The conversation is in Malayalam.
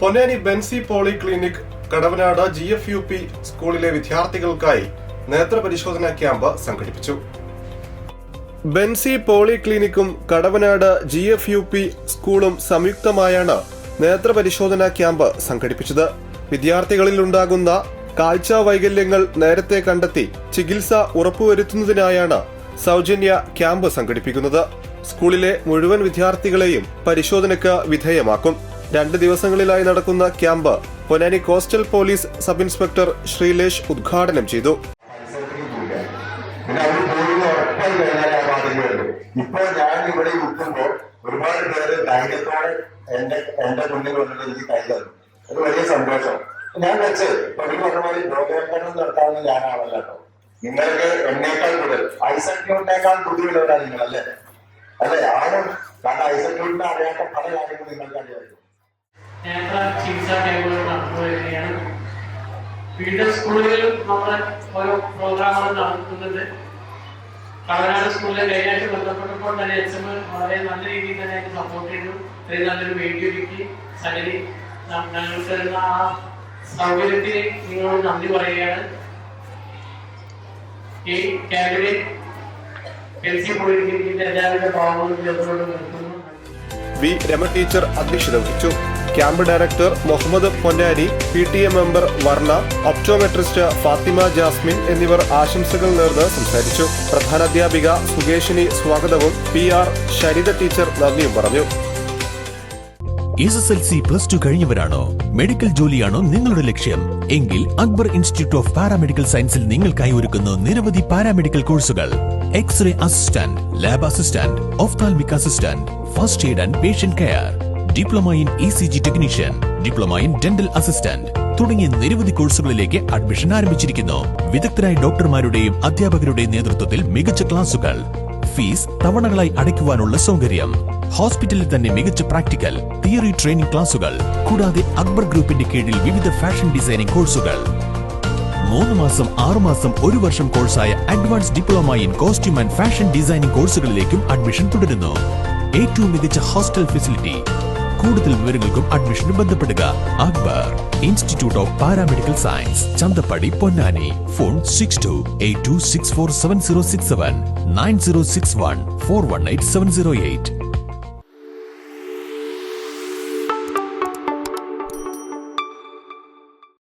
Ponnani Benzy poly clinic Kadavanad G F U P സ്കൂളിലെ വിദ്യാർത്ഥികൾക്കായി നേത്രപരിശോധനാ ക്യാമ്പ് സംഘടിപ്പിച്ചു. Benzy പോളിക്ലിനിക്കും Kadavanad G F U P സ്കൂളും സംയുക്തമായാണ് നേത്രപരിശോധനാ ക്യാമ്പ് സംഘടിപ്പിച്ചത്. വിദ്യാർത്ഥികളിൽ ഉണ്ടാകുന്ന കാഴ്ച വൈകല്യങ്ങൾ നേരത്തെ കണ്ടെത്തി ചികിത്സ ഉറപ്പുവരുത്തുന്നതിനായാണ് സൗജന്യ ക്യാമ്പ് സംഘടിപ്പിക്കുന്നത്. സ്കൂളിലെ മുഴുവൻ വിദ്യാർത്ഥികളെയും പരിശോധനയ്ക്ക് വിധേയമാക്കും. രണ്ട് ദിവസങ്ങളിലായി നടക്കുന്ന camp Ponnani coastal police sub inspector Sreelesh ഉദ്ഘാടനം ചെയ്തു. ഇപ്പോൾ ഞാൻ ഇവിടെ നിൽക്കുമ്പോൾ ഒരുപാട് പേര് ധൈര്യത്തോടെ എന്റെ എന്റെ മുന്നിൽ വന്നിട്ട് എനിക്ക് കൈ തന്നു. അത് വലിയ സന്തോഷം. ഞാൻ വെച്ച് പണി പറഞ്ഞ പോലെ നടത്താവുന്ന ഞാനാണല്ല. കേട്ടോ നിങ്ങൾക്ക് എന്നേക്കാൾ കൂടുതൽ ഐസക്യൂട്ടിനേക്കാൾ ബുദ്ധിയുള്ളവരാണ് നിങ്ങൾ അല്ലേ? ആണ് കാരണം ഐസക്യൂട്ടിനെ അറിയാത്ത പല കാര്യങ്ങളും നിങ്ങൾക്ക് നേത്ര ചികിത്സാ ക്യാമ്പുകൾ നടന്നു വരികയാണ് സ്കൂളുകളിലും നമ്മൾ ഓരോ പ്രോഗ്രാമുകൾ നടത്തുന്നുണ്ട്. കടനാട് സ്കൂളിലെ കഴിഞ്ഞാഴ്ച ബന്ധപ്പെട്ടപ്പോൾ തന്നെ എച്ച് എം വളരെ നല്ല രീതിയിൽ തന്നെ സപ്പോർട്ട് ചെയ്തു. ഇത്രയും നല്ലൊരു കിട്ടി. സജനി ഞങ്ങൾക്ക് തരുന്ന ആ സൗകര്യത്തിന് നിങ്ങളോട് നന്ദി പറയുകയാണ്. ഈ ക്യാമ്പിനെ എൽ പോയിരിക്കുന്ന എല്ലാവരുടെ ചേർന്നുകൊണ്ട് നിർത്തുന്നു. വി രമ ടീച്ചർ അധ്യക്ഷത വഹിച്ചു. Camp director Muhammad Ponnani P T A member Varna optometrist Fathima Jasmin എന്നിവർ ആശംസകൾ നേർന്ന് സംസാരിച്ചു. പ്രധാനാധ്യാപിക സുകേഷിനി സ്വാഗതവും പി ആർ ശരിത ടീച്ചർ നന്ദിയും പറഞ്ഞു. S S L C plus two കഴിഞ്ഞവരാണോ? Medical ജോലിയാണോ നിങ്ങളുടെ ലക്ഷ്യം? എങ്കിൽ അക്ബർ ഇൻസ്റ്റിറ്റ്യൂട്ട് ഓഫ് പാരാമെഡിക്കൽ സയൻസിൽ നിങ്ങൾക്കായി ഒരുക്കുന്ന നിരവധി പാരാമെഡിക്കൽ കോഴ്സുകൾ. X-ray assistant lab assistant ophthalmic assistant first aid and patient care. Diploma in E C G technician diploma in dental assistant തുടങ്ങിയ നിരവധി കോഴ്സുകളിലേക്ക് അഡ്മിഷൻ ആരംഭിച്ചിരിക്കുന്നു. വിദഗ്ധരായ ഡോക്ടർമാരുടെയും അധ്യാപകരുടെയും നേതൃത്വത്തിൽ മികച്ച ക്ലാസുകൾ. ഫീസ് തവണകളായി അടയ്ക്കുവാനുള്ള സൗകര്യം. ഹോസ്പിറ്റലിൽ തന്നെ മികച്ച പ്രാക്ടിക്കൽ തിയറി ട്രെയിനിംഗ് ക്ലാസുകൾ കൂടാതെ അക്ബർ ഗ്രൂപ്പിന്റെ കീഴിൽ വിവിധ ഫാഷൻ ഡിസൈനിംഗ് കോഴ്സുകൾ. മൂന്ന് മാസം ആറു മാസം ഒരു വർഷം കോഴ്സായ advance diploma in costume and fashion designing കോഴ്സുകളിലേക്കും admission തുടരുന്നു. ഏറ്റവും മികച്ച ഹോസ്റ്റൽ ഫെസിലിറ്റി കൂടുതൽ വിവരങ്ങൾക്കും അഡ്മിഷനും ബന്ധപ്പെടുക. Akbar institute of paramedical science Chanthappadi Ponnani. Phone six two eight two six four seven zero six seven nine zero six one four one eight seven zero eight